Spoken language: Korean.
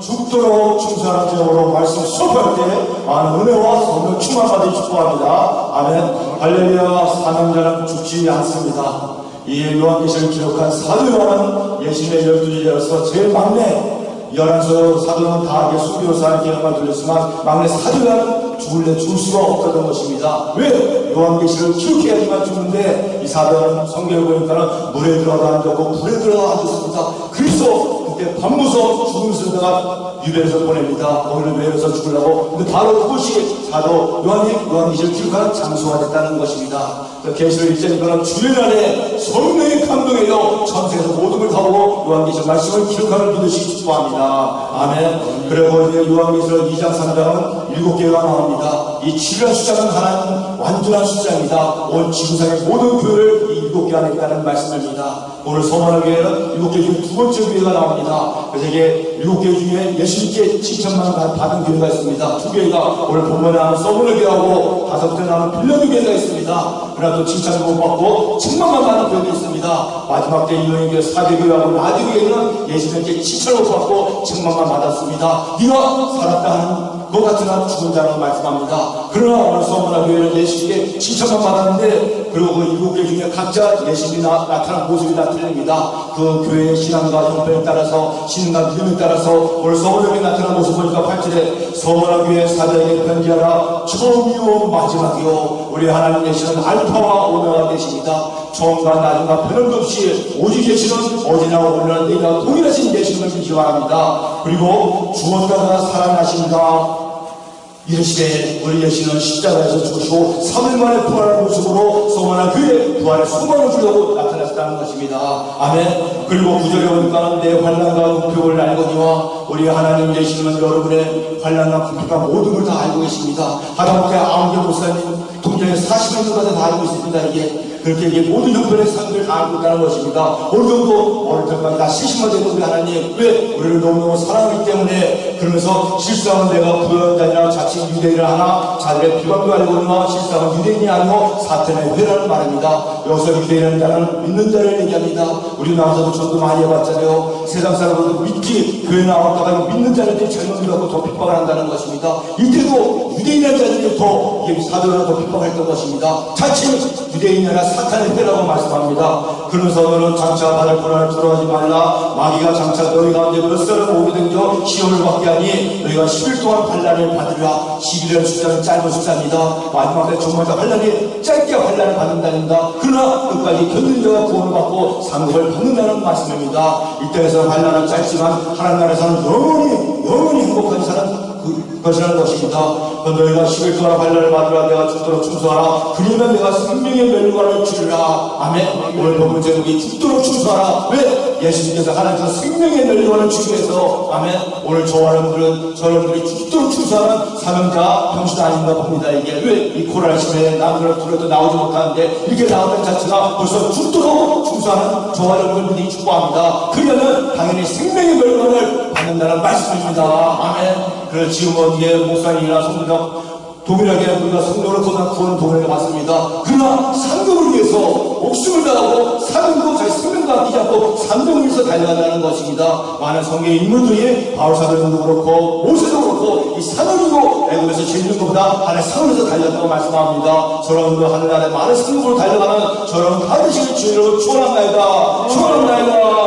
죽도록 충성하는 제목으로 말씀 수업할 때 많은 은혜와 성령 충만받으 축복합니다. 아멘. 할렐루야 사명자는 죽지 않습니다. 이 요한계시를 기록한 사도 요한은 예수님의 열두 제자로서 제일 막내 열한서 사도는 다 예수 교사의 기능만 돌렸지만 막내 사도는 죽을래 죽을 수가 없었던 것입니다. 왜? 요한계시를 기록해야지만 죽는데 이 사도는 성경을 보니까는 물에 들어가 앉았고 불에 들어가 앉았습니다. 그래서 그때 밤무서 죽은 순간 유배에서 보냅니다. 거기를 외워서 죽으려고. 근데 바로 그것이 사도 요한이 요한계시를 기록하는 장소가 됐다는 것입니다. 계시를 읽자니까는 주일 날에 성령의 감동에요. 전세에서 모든 걸 다보고 요한계시 말씀을 기록하는 믿으시기 축복합니다. 아멘. 그리고 이제 요한계시를 2장 3장은 일곱 개가 나옵니다. 이 7이라는 숫자는 하나님 완전한 숫자입니다. 온 지구상의 모든 교회를 이 일곱 개 안에 있다는 말씀입니다. 오늘 교회는 일곱 개 중에 두 번째 교회가 나옵니다. 그래서 이게 일곱 개 중에 예수님께 7천만 원 받은 교회가 있습니다. 두 개가 오늘 본문에 나오는 서울의 교회하고 다섯 번째 나오는 빌려드 교회가 있습니다. 그러나 또 칭찬을 못 받고 천만만 받은 교회도 있습니다. 마지막 때 이용의 교회 사대교회하고 라디교회는 예수님께 칭찬을 못 받고 천만만 받았습니다. 네가 살았다 하는 것 같은 한 죽은 자라고 말씀합니다. 그러나 오늘 서문화교회는 예수님께 칭찬만 받았는데 그리고 그 일곱 개 중에 각자 예수님이 나, 타난 모습이 다 틀립니다. 그 교회의 신앙과 형편에 따라서 신앙과 믿음에 따라서 오늘 서문화교회 나타난 모습 보니까 8절에 서문화교회 사자에게 편지하라 처음이요 마지막이요 우리 하나님 계시는 알파와 오메가 되십니다. 처음과 나중과 변함도 없이 오직 계시는 어제나 오늘나 내가 동일하신 예수님을 믿기 바랍니다. 그리고 죽었다가 살아나신다. 이르시되 우리 예수는 십자가에서 죽으시고 3일 만에 부활한 모습으로 소원한 그의 부활의 소망을 주려고 나타났다는 것입니다. 아멘. 그리고 구절에 보니까 내 환란과 궁핍을 알거니와 우리 하나님 예수님은 여러분의 환란과 궁핍과 모든 걸 다 알고 계십니다. 하다못해 아무개 목사님 동전에 40년 동안 다 알고 있습니다. 이게 그렇게 이게 모든 형편의 상들을 다 알고 있다는 것입니다. 어느 정도 어느 때까지 다 70만 되는 우리 하나님 왜 우리를 너무너무 사랑하기 때문에 그러면서 실상은 내가 부여자이나 자칭 유대인을 하나 자들의 비방도 알고는 실상은 유대인이 아니고 사탄의 회라는 말입니다. 여기서 유대인이라는 자는 믿는 자를 얘기합니다. 우리 나와서도 저도 많이 해봤잖아요. 세상 사람들도 믿기 교회 나왔다가 믿는 자들이 믿었고 더 핍박을 한다는 것입니다. 이때도 유대인이라는 자들이 더 사도를 더 핍박했던 것입니다. 자칭 유대인이 아니라 사탄의 때라고 말씀합니다. 그러면서 너는 장차 받을 고난을 두려워하지 말라. 마귀가 장차 너희 가운데 몇 사람 오게 된저 시험을 받게 하니 너희가 10일 동안 환란을 받으리라. 11년 숫자는 짧은 숫자입니다. 마지막에 정말 환란이 짧게 환란을 받는다입니다. 그러나 끝까지 견디는 자가 구원을 받고 상급을 받는다는 말씀입니다. 이때에서 환란은 짧지만 하나님 나라에서는 영원히 영원히 행복한 사람 그 것이라는 것입니다. 너희가 10일 동안 환란을 받으라 내가 죽도록 충성하라. 그러면 내가 생명의 멸관을 주리라. 아멘. 오늘 본문 제목이 죽도록 충성하라. 왜? 예수님께서 하나님께서 생명의 멸관을 주기 위해서 아멘. 오늘 저와 여러분들은 저 여러분들이 죽도록 충성하는 사명자 병신 아닌가 봅니다. 이게 왜 이 코로나 시대에 남들을 두려도 나오지 못하는데 이렇게 나오는 자체가 벌써 죽도록 충성하는 저와 여러분들이 축복합니다. 그러면 당연히 생명의 멸관을 받는다는 말씀입니다. 아멘. 그래서 지금 어디에 목사님이나 성도가 동일하게 우리가 성도를 구원을 동일하게 받습니다. 그러나 상급을 위해서 목숨을 다하고 사명도 자기 생명과 아끼지 않고 상급을 위해서 달려간다는 것입니다. 많은 성경의 인물들이 바울사도도 그렇고 모세도 그렇고 이 사도도 애국에서 짓는 것보다 하늘 상으에서 달렸다고 말씀합니다. 저런도 하늘나라에 많은 상급으로 달려가는 저런 가르치는 주의로 축원합니다. 축원합니다.